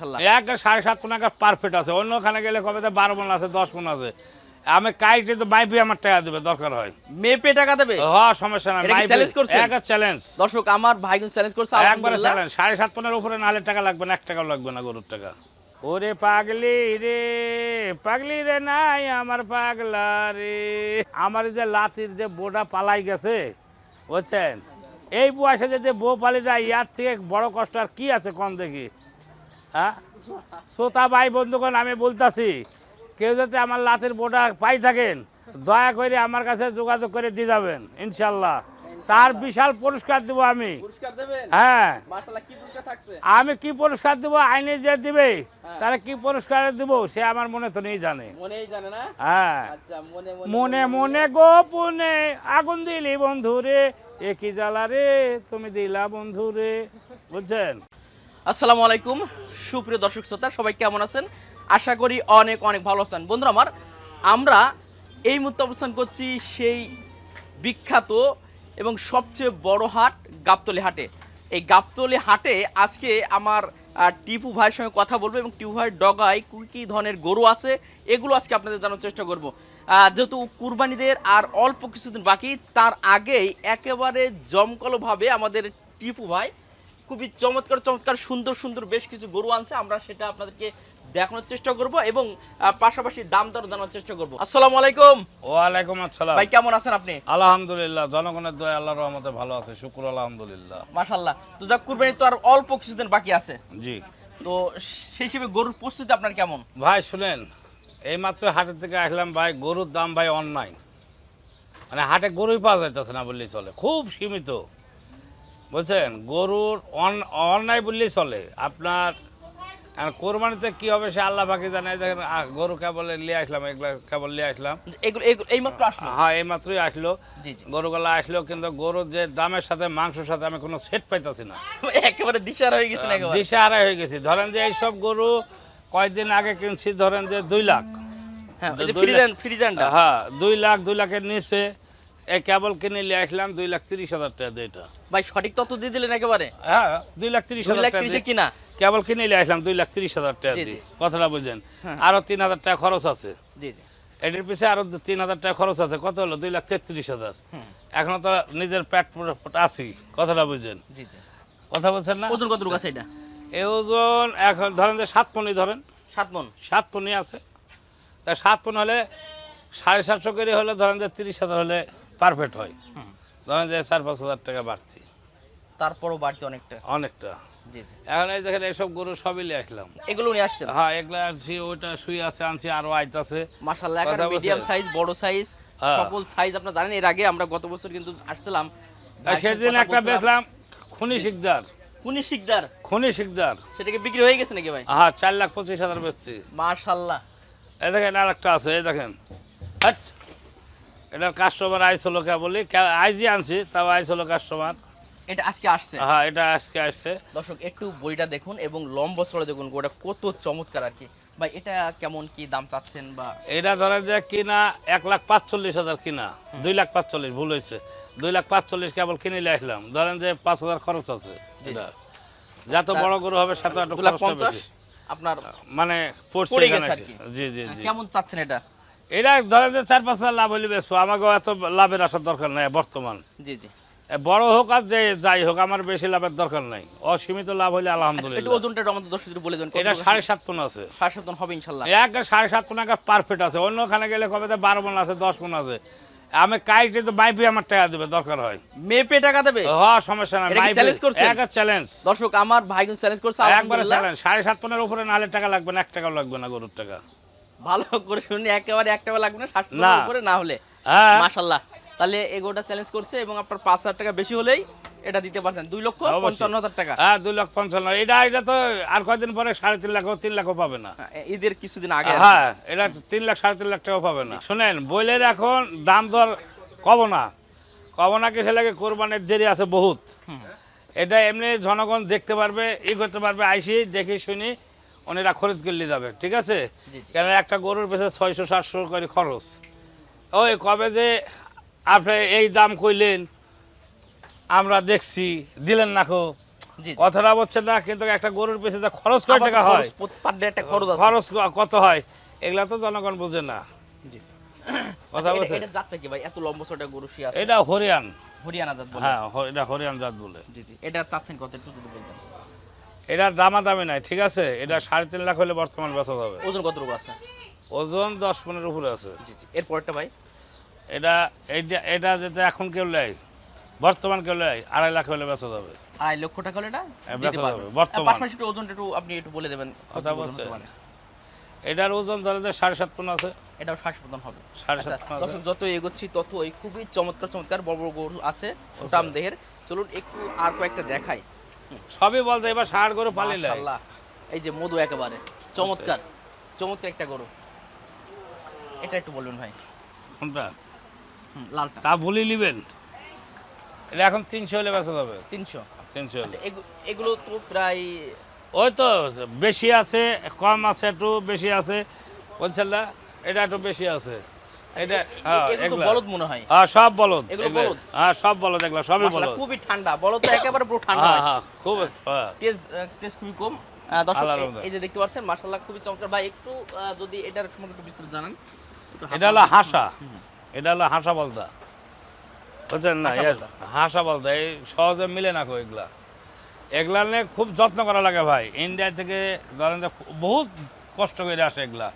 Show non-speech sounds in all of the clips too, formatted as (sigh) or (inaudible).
এক সাড়ে সাত একটা পারফেক্ট আছে। অন্যখানে গেলে কবে তো বারো মন আছে দশ মন আছে। আমি কাইটে তো মাইপি আমার টাকা দেবে দরকার হয়। মেপে টাকা দেবে? হওয়া সমস্যা না এটা কি এক চ্যালেঞ্জ দর্শক আমার ভাই কিন্তু চ্যালেঞ্জ করছে একবারে চ্যালেঞ্জ সাড়ে সাত উপরে নাহলে টাকা লাগবে না এক টাকাও লাগবে না গরুর টাকা। ওরে পাগলি রে পাগলি রে নাই আমার পাগলা রে। আমার যে লাতির যে বোটা পালাই গেছে বুঝছেন? এই বয়সে যদি বউ পালি যায় ইয়ার থেকে বড় কষ্ট আর কি আছে কম দেখি? হ্যাঁ? শ্রোতা ভাই বন্ধুগণ আমি বলতাছি কেউ যাতে আমার লাতের বোটা পাই থাকেন দয়া করে আমার কাছে যোগাযোগ করে দিয়ে যাবেন ইনশাল্লাহ। তার বিশাল পুরস্কার দেবো আমি। হ্যাঁ। আমি কি পুরস্কার দেবো? আইনে যে দিবে হ্যাঁ। তারা কি পুরস্কার দেব? সে আমার মনে তো নেই জানে। হ্যাঁ। আচ্ছা মনে মনে। মনে গোপনে আগুন দিলি বন্ধুরে একই জ্বালা রে তুমি দিলা বন্ধুরে। বুঝছেন? আসসালামু আলাইকুম। সুপ্রিয় দর্শক শ্রোতা, সবাই কেমন আছেন? আশা করি অনেক অনেক ভালো আছেন। বন্ধুরা আমার, আমরা এই মুহূর্তে অবস্থান করছি সেই বিখ্যাত এবং সবচেয়ে বড় হাট, গাবতলি হাটে। এই গাবতলি হাটে আজকে আমার টিপু ভাইয়ের সঙ্গে কথা বলব এবং টিপু ভাইয়ের ডগায় কী কী ধরনের গরু আছে, এগুলো আজকে আপনাদের জানার চেষ্টা করব। যেহেতু কুরবানিদের আর অল্প কিছুদিন বাকি, তার আগেই একেবারে জমকলোভাবে আমাদের টিপু ভাই খুবই চমৎকার চমৎকার সুন্দর সুন্দর বেশ কিছু গরু আনছে। আমরা সেটা আপনাদেরকে দেখানোর চেষ্টা করব এবং পাশাপাশি দাম দর জানার চেষ্টা করব। আসসালামু আলাইকুম। ওয়ালাইকুম আসসালাম। ভাই কেমন আছেন আপনি? আলহামদুলিল্লাহ জনগণের দয়া আল্লাহর রহমতে ভালো আছে শুক্র আলহামদুলিল্লাহ। মাশাল্লাহ তো যাক কুরবানি তো আর অল্প কিছুদিন বাকি আছে। জি। তো সেই হিসেবে গরুর প্রস্তুতি আপনার কেমন? ভাই শুনেন এই মাত্র হাটের থেকে আসলাম ভাই গরুর দাম ভাই অন্যায়। মানে হাটে গরুই পাওয়া যাইতেছে না বললেই চলে। খুব সীমিত। বুঝছেন গরুর অন- অন্যায় বললেই চলে। আপনার আর কোরবানিতে কি হবে সে আল্লাহ বাকি জানে। দেখেন গরু কেবল নিয়ে আসলাম এগুলো কেবল নিয়ে আসলাম। এইমাত্র আসলো? হ্যাঁ এই মাত্রই আসলো গরুগুলা আসলো কিন্তু গরুর যে দামের সাথে মাংসের সাথে আমি কোনো সেট পাইতেছি না। (laughs) একেবারে দিশার হয়ে গেছেন একেবারে। দিশে হারাই হয়ে গেছি। ধরেন যে এইসব গরু কয়েকদিন আগে কিনছি ধরেন যে দুই লাখ। হ্যাঁ হ্যাঁ দুই লাখ দুই লাখের নিচে। এই কেবল কিনে নিয়ে আসলাম দুই লাখ তিরিশ হাজার টাকা দিয়ে এটা। ভাই সঠিক তথ্য দিয়ে দিলেন একেবারে? হ্যাঁ দুই লাখ তিরিশ হাজার টাকা কিনা? কেবল কিনে নিয়ে আসলাম দুই লাখ তিরিশ হাজার টাকা দিয়ে। কথাটা বুঝেন হ্যাঁ। আরও তিন হাজার টাকা খরচ আছে। জি জি। এটির পিছিয়ে আরও তিন হাজার টাকা খরচ আছে। কত হলো? দুই লাখ তেত্রিশ হাজার। এখনও তো নিজের পেট আছি। কথাটা জি কথা বলছেন না? ওজন কত রূপ আছে এটা? এই ওজন এখন ধরেন যে সাত পনি ধরেন। সাত মন সাত পনি আছে। তা সাত পনি হলে সাড়ে সাতশো করে হলে ধরেন যে তিরিশ হাজার হলে পারফেক্ট হয়। ধরেন যে চার পাঁচ হাজার টাকা বাড়তি। তারপরও বাড়তি অনেকটা? অনেকটা। এখন এই দেখেন এইসব গরু সবই আসলাম। এগুলো নিয়ে আসছেন? হ্যাঁ এগুলা আনছি ওইটা শুয়ে আছে আনছি আরও আইতাছে মাশাআল্লাহ একটা মিডিয়াম সাইজ বড় সাইজ হ্যাঁ। সকল সাইজ আপনারা জানেন এর আগে আমরা গত বছর কিন্তু আসছিলাম। সেদিন একটা বেচলাম খুনি শিকদার। কুনি শিকদার? খুনি শিকদার। সেটাকে বিক্রি হয়ে গেছে নাকি ভাই? হ্যাঁ চার লাখ পঁচিশ হাজার বেচছি। মাশাআল্লাহ। এই দেখেন আর একটা আছে এই দেখেন। হাট। এটার কাস্টমার আইস হলো কে বলি? আইজি আনছি তাও আইস হলো কাস্টমার এটা আজকে আসছে? হ্যাঁ এটা আজকে আসছে। দর্শক একটু বইটা দেখুন এবং লম্বা চড়ে দেখুন গোটা কত চমৎকার আর কি। ভাই এটা কেমন কি দাম চাচ্ছেন বা? এটা ধরেন যে কিনা এক লাখ পাঁচচল্লিশ হাজার কিনা দুই লাখ পাঁচচল্লিশ ভুল হয়েছে। দুই লাখ পাঁচচল্লিশ কেবল কিনে আসলাম। ধরেন যে পাঁচ হাজার খরচ আছে এটা। যত বড় গরু হবে সাত খরচটা বেশি। আপনার মানে পড়ছে। জি জি জি। কেমন চাচ্ছেন এটা? এটা ধরেন যে চার পাঁচ লাভ হলে বেশি আমাকেও এত লাভের আসার দরকার নাই বর্তমান। জি জি। বড় হোক আর যে যাই হোক আমার বেশি লাভের দরকার নাই। অসীমিত লাভ হলে আলহামদুলিল্লাহ। ওজনটা আমাদের দর্শকদের বলে দেন এটা সাড়ে সাত পন আছে। সাড়ে সাত হবে ইনশাল্লাহ। এক সাড়ে সাত পন একটা পারফেক্ট আছে। অন্যখানে গেলে কবে তো বারো আছে দশ মন আছে। আমি কাইটে তো মাইপি আমার টাকা দেবে দরকার হয়। মেপে টাকা দেবে? হওয়া সমস্যা না এটা কি challenge করছেন? এক চ্যালেঞ্জ দর্শক আমার ভাই চ্যালেঞ্জ করছে একবারে চ্যালেঞ্জ সাড়ে সাত পনেরো উপরে নাহলে টাকা লাগবে না এক টাকাও লাগবে না গরুর টাকা। ভালো করে শুনি একেবারে একটা লাগবে না ষাট উপরে না। হলে। হ্যাঁ। মাশাল্লাহ। তাহলে এগোটা চ্যালেঞ্জ করছে এবং আপনার পাঁচ হাজার টাকা বেশি হলেই এটা দিতে পারছেন। দুই লক্ষ। পঞ্চান্ন হাজার টাকা। হ্যাঁ দুই লাখ পঞ্চান্ন। এটা এটা তো আর কয়দিন পরে সাড়ে তিন লাখ তিন লাখও পাবে না। হ্যাঁ, ঈদের কিছুদিন আগে হ্যাঁ এটা তিন লাখ সাড়ে তিন লাখ টাকা পাবে না। শুনেন বইলের এখন দাম দর কব না। কব না কিসে লাগে? কোরবানির দেরি আছে বহুত। এটা এমনি জনগণ দেখতে পারবে ই করতে পারবে আইসি দেখে শুনি। ওনারা খরিদ করলে যাবে ঠিক আছে। কেন একটা গরুর পেছনে ছয়শো সাতশো করে খরচ। ওই কবে যে আপনি এই দাম কইলেন আমরা দেখছি দিলেন না জি। কথাটা বলছেন না কিন্তু একটা গরুর পেছনে যে খরচ কয় টাকা হয়? খরচ খরচ ক- কত হয়? এগুলা তো জনগণ বোঝে না। জি জি। কথা এটা- বলছে? কি ভাই? এত লম্বা ছোটা গরু শি এটা হরিয়ান। হরিয়ানা জাত বলে। হ্যাঁ এটা হরিয়ান জাত বলে। জি জি। এটা চাচ্ছেন কত একটু যদি বলতেন। এটার দামা দামি নাই ঠিক আছে? এটা সাড়ে তিন লাখ হলে বর্তমান বেচা যাবে। ওজন কতটুকু আছে? ওজন দশ পনেরো উপরে আছে। জি জি। এরপরটা ভাই? এটা এইটা এটা যেটা এখন কেউ নেয় বর্তমান কেউ নেয় আড়াই লাখ হলে বেচা যাবে। আড়াই লক্ষ টাকা হলে এটা হ্যাঁ, বেচা যাবে, বর্তমান। পাশাপাশি ওজনটা একটু আপনি একটু বলে দেবেন কথা বলছে। এটার ওজন ধরে সাড়ে সাত পন আছে। এটাও শ্বাস প্রদান হবে। সাড়ে আচ্ছা, সাত দর্শক যত এগোচ্ছি তত এই খুবই চমৎকার চমৎকার বড় বড় গরু আছে দাম দেহের। চলুন একটু আর কয়েকটা দেখাই। সবই বলতে এবার ষাট গরু পালিলে। এই যে মধু একেবারে চমৎকার। চমৎকার একটা গরু। এটা একটু বলবেন ভাই। কোনটা? লালটা। তা বলি নিবেন। এটা এখন তিনশো হলে বেচা যাবে। তিনশো। তিনশো আচ্ছা এগুলো তো প্রায় ওই তো বেশি আছে কম আছে একটু বেশি আছে। বলছেন এটা একটু বেশি আছে। এটা হ্যাঁ এগুলো বলদ মনে হয়। হ্যাঁ সব বলদ। এগুলো বলদ? হ্যাঁ সব বলদ এগুলো সবই বলদ। খুবই ঠান্ডা। বলো তো একেবারে পুরো ঠান্ডা হ্যাঁ খুব তেজ তেজ খুবই কম। দর্শক এই- যে দেখতে পাচ্ছেন মাশাআল্লাহ খুবই চমৎকার। ভাই একটু যদি এটার সম্পর্কে একটু বিস্তারিত জানান। এটা হলো হাসা। এটা হলো হাসা বলদা। বুঝছেন না? হাসা বলদা। এই সহজে মিলে না এগুলা। এগুলা নিয়ে খুব যত্ন করা লাগে ভাই। ইন্ডিয়া থেকে ধরেন বহুত কষ্ট করে আসে এগুলা।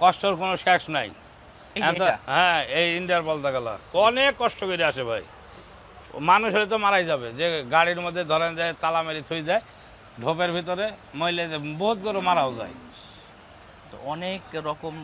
কষ্টর কোনো শেষ নাই? হ্যাঁ এই ইন্ডিয়ার বলদা গেলা। অনেক কষ্ট করে আসে ভাই। মানুষ হলে তো মারাই যাবে। যে গাড়ির মধ্যে ধরেন যে তালা মেরি থই দেয় ঢোপের ভিতরে মহিলা বহুত গরু মারাও যায়। তো অনেক রকম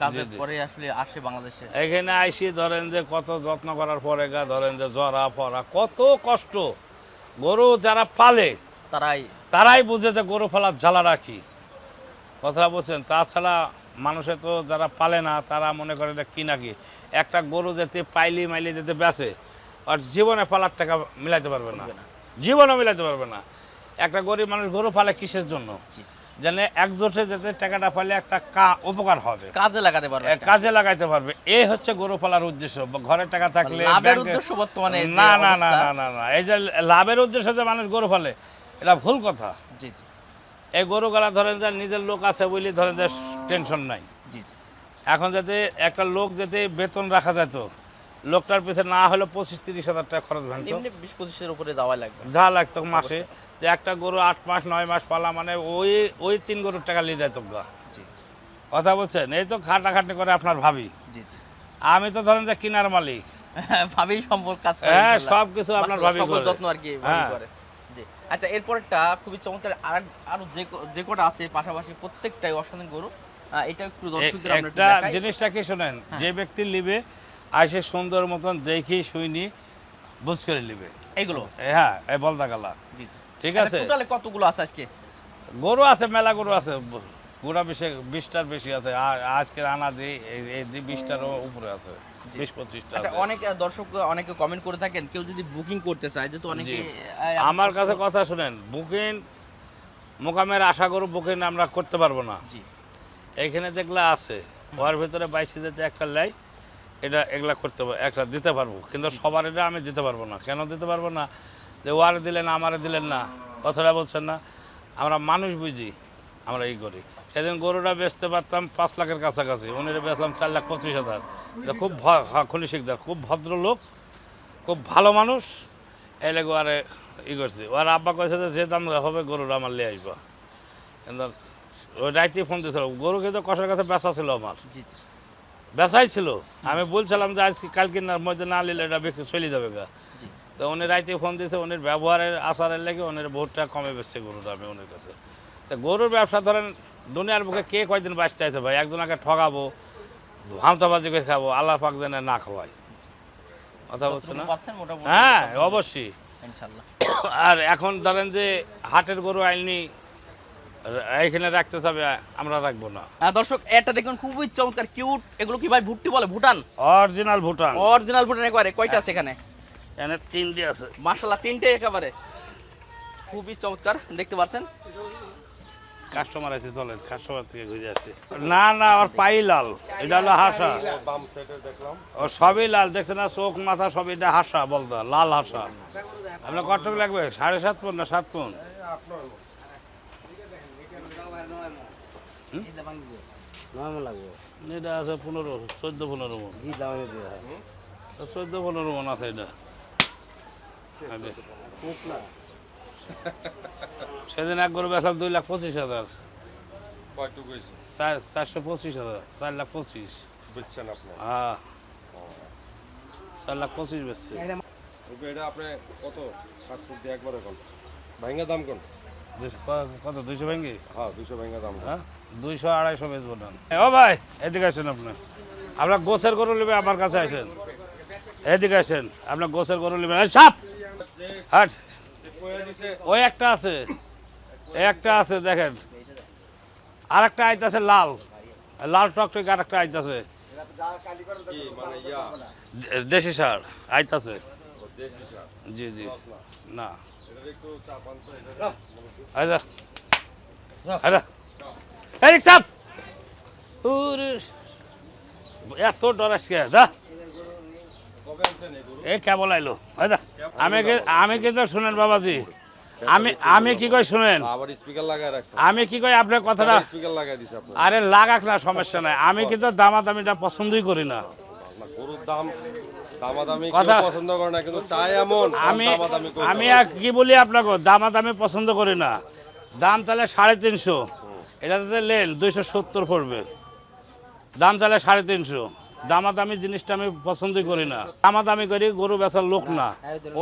কাজের। পরে আসলে আসে বাংলাদেশে। এখানে আইসি ধরেন যে কত যত্ন করার পরে গা ধরেন যে জরা ফরা কত কষ্ট। গরু যারা পালে তারাই। তারাই বুঝে যে গরু ফলার জ্বালা রাখি কথা বলছেন তাছাড়া মানুষে তো যারা পালে না তারা মনে করে এটা কি নাকি? একটা গরু যেতে পাইলি মাইলি যেতে বেচে আর জীবনে পালার টাকা মিলাইতে পারবে না। জীবনে মিলাইতে পারবে না। একটা গরিব মানুষ গরু পালে কিসের জন্য। যেন একজোটে যেতে টাকাটা পাইলে একটা কা উপকার হবে। কাজে লাগাতে পারবে কাজে লাগাইতে পারবে। এই হচ্ছে গরু পালার উদ্দেশ্য। ঘরে টাকা থাকলে লাভের উদ্দেশ্য বর্তমানে না না না না না না। এই যে লাভের উদ্দেশ্যে যে মানুষ গরু ফেলে এটা ভুল কথা। জি জি। এই গরু গলা ধরেন যে নিজের লোক আছে বলে ধরেন যে টেনশন নাই। এখন যাতে একটা লোক যাতে বেতন রাখা যেত লোকটার পিছনে না হলে পঁচিশ তিরিশ হাজার টাকা খরচ ভাঙতো বিশ পঁচিশের উপরে যাওয়া লাগবে। যা লাগতো মাসে। যে একটা গরু আট মাস নয় মাস পালা মানে ওই ওই তিন গরুর টাকা নিয়ে যেত গা কথা বলছেন? এই তো খাটাখাটনি করে আপনার ভাবি। আমি তো ধরেন যে কিনার মালিক। ভাবি সম্পর্ক হ্যাঁ। সব কিছু আপনার ভাবি যত্ন আর কি হ্যাঁ। করে। আচ্ছা এরপরটা খুবই চমৎকার। আর আরও যে যে কটা আছে পাশাপাশি প্রত্যেকটাই অসাধারণ গরু। এটা একটু দর্শকদের আমরা একটা দেখাই। জিনিসটা শোনেন হ্যাঁ। যে ব্যক্তি লিবে আইসে সুন্দর মতন দেখি শুইনি বুঝ করে লিবে এগুলো এ হ্যাঁ এই বলদা গালা ঠিক আচ্ছা, আছে? টোটালে কতগুলো আছে আজকে? গরু আছে মেলা গরু আছে। গোড়া বিশে বিশটার বেশি আছে। আর আজকে আনা দিই এই- এই দি বিশটারও উপরে আছে। বিশ পঁচিশটা আচ্ছা অনেক দর্শক অনেকে কমেন্ট করে থাকেন কেউ যদি বুকিং করতে চায় যেহেতু অনেকে আমার কাছে কথা শুনেন বুকিং মোকামের আশা করো বুকিং আমরা করতে পারব না। জি। এইখানে যেগুলা আছে ওর ভিতরে বাইশে যেতে একটা লাই এটা এগুলা করতে একটা দিতে পারব। কিন্তু সবার এটা আমি দিতে পারব না। কেন দিতে পারব না? যে ওয়ার দিলেন আমারে দিলেন না কথাটা বলছেন না। আমরা মানুষ বুঝি আমরা এই করি। সেদিন গরুটা বেচতে পারতাম পাঁচ লাখের কাছাকাছি। উনিরে বেচলাম চার লাখ পঁচিশ হাজার। এটা খুব খনি শিকদার খুব ভদ্র লোক খুব ভালো মানুষ। এই লেগে আরে ই করছি। ওর আব্বা কয়েছে যে দাম হবে গরুটা আমার লিয়ে আসবা কিন্তু ওই রাইতে ফোন দিয়েছিল গরু কিন্তু কষার কাছে বেচা ছিল আমার। বেচাই ছিল। আমি বলছিলাম যে আজকে কালকে না মধ্যে না নিলে এটা বিক্রি চলে যাবে গা। তো উনি রাইতে ফোন দিয়েছে উনির ব্যবহারের আচারের লেগে উনির বহুতটা কমে বেচছে গরুটা আমি উনির কাছে। তো গরুর ব্যবসা ধরেন দুনিয়ার বুকে কে কয়দিন বাঁচতে আছে ভাই? একজনকে ঠকাবো ভামতাবাজি করে খাব আল্লাহ পাক যেন না খাওয়াই কথা বলছে না? হ্যাঁ অবশ্যই। আর এখন ধরেন যে হাটের গরু আইনি এইখানে রাখতে যাবে আমরা রাখব না। আহ, দর্শক এটা দেখুন খুবই চমৎকার কিউট। এগুলো কি ভাই ভুট্টি বলে? ভুটান? অরিজিনাল ভুটান। অরিজিনাল ভুটান একবারে। কয়টা আছে এখানে? এখানে তিনটি আছে। মাশাআল্লাহ তিনটে একেবারে। খুবই চমৎকার দেখতে পাচ্ছেন? কাস্টমার আছে, চলেন, কাস্টমার থেকে ঘুরে আসি। না না আর পাই লাল, এটা হলো হাসা। ও, সবই লাল, দেখছে না, চোখ, মাথা সব এটা হাসা বলতো লাল হাসা। আপনার কত লাগবে? সাড়ে সাত পন না সাত পন? এটা আছে পনেরো, চোদ্দ পনেরো মন। চোদ্দ পনেরো মন আছে এটা। (laughs) সেদিন এক গরু বেচলাম দুই লাখ পঁচিশ হাজার। চার চারশো পঁচিশ হাজার চার লাখ পঁচিশ। বুঝছেন আপনি? হ্যাঁ। চার লাখ পঁচিশ বেচছে। ওকে এটা আপনি কত? ষাট একবার ভাঙ্গা দাম কোন? কত দুইশো ভেঙ্গি? হ্যাঁ ভাঙ্গা দাম হ্যাঁ দুইশো আড়াইশো বেচবো না। ও ভাই এদিকে আসেন আপনি। আপনার গোছের গরু নেবে আমার কাছে আসেন। এদিকে আসেন আপনার গোছের গরু নেবেন সাপ! হাট। ওই একটা আছে। একটা আছে, দেখেন। আর একটা আইতাছে লাল। লাল টকটকে আর একটা আইতাছে দেশি সার আইতাছে জি জি। না। আইদা আইদা এই, চাপ। এত ডরাস কে দা এই কেবল আইলো। আমি কি- আমি কিন্তু শুনেন বাবাজি। আমি আমি কি কই শুনেন? আবার স্পিকার লাগায় রাখছেন আমি কি কই আপনার কথাটা? স্পিকার লাগায় দিছে আপনি আরে লাগাক না সমস্যা নাই। আমি কিন্তু দামাদামিটা পছন্দই করি না। গরুর দাম দামাদামি কেউ কথা- পছন্দ করে না কিন্তু চাই এমন আমি আমি কি বলি আপনাকে? দামাদামি পছন্দ করি না। দাম চালে সাড়ে তিনশো। এটাতে লেন দুইশো সত্তর পড়বে। দাম চালে সাড়ে তিনশো। দামাদামি জিনিসটা আমি পছন্দই করি না। দামাদামি করি গরু বেচার লোক না।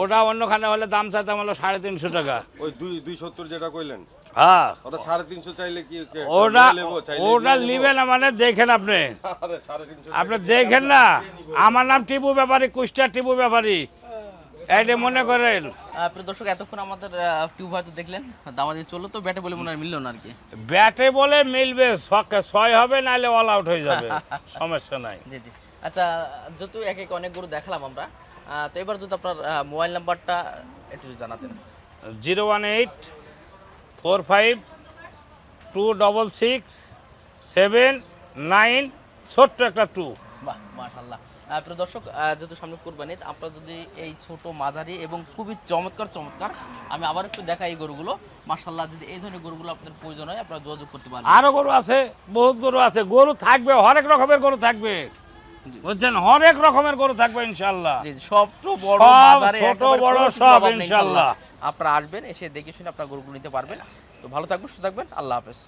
ওটা অন্যখানে হলে দাম চাইতাম হলো সাড়ে তিনশো টাকা। ওই দুই দুই সত্তর যেটা কইলেন। হ্যাঁ। ওটা সাড়ে তিনশো চাইলে কি ওটা নিয়ে নেব? চাইলে ওটা নিবে। না মানে দেখেন আপনি। আপনি দেখেন না। আমার নাম টিপু ব্যাপারী কুষ্টিয়া টিপু ব্যাপারী। এইটা মনে করেন। প্রিয় দর্শক এতক্ষণ আমাদের টিউব হয়তো দেখলেন দামাদি চলল তো ব্যাটে বলে মনে হয় মিললো না আর কি। ব্যাটে বলে মিলবে ছয় হবে নাহলে অল আউট হয়ে যাবে। (laughs) সমস্যা নাই। জি জি। আচ্ছা যেহেতু এক এক অনেক গরু দেখালাম আমরা তো এবার যদি আপনার মোবাইল নাম্বারটা একটু জানাতেন। Zero one eight four five two double six seven nine ছোট্ট একটা টু। বাহ মাশাল্লাহ প্রিয় দর্শক যেহেতু সামনে কোরবানি আপনারা যদি এই ছোট মাঝারি এবং খুবই চমৎকার চমৎকার আমি আবার একটু দেখাই এই গরুগুলো। মাশাল্লাহ যদি এই ধরনের গরুগুলো আপনাদের প্রয়োজন হয় আপনারা যোগাযোগ করতে পারেন আরও গরু আছে বহুত গরু আছে গরু থাকবে হরেক রকমের গরু থাকবে। বুঝছেন? হরেক রকমের গরু থাকবে ইনশাল্লাহ সব তো বড় ছোট বড় সব, ইনশাল্লাহ। আপনারা আসবেন এসে দেখে শুনে আপনার গরুগুলো নিতে পারবেন। তো ভালো থাকবেন সুস্থ থাকবেন। আল্লাহ হাফেজ।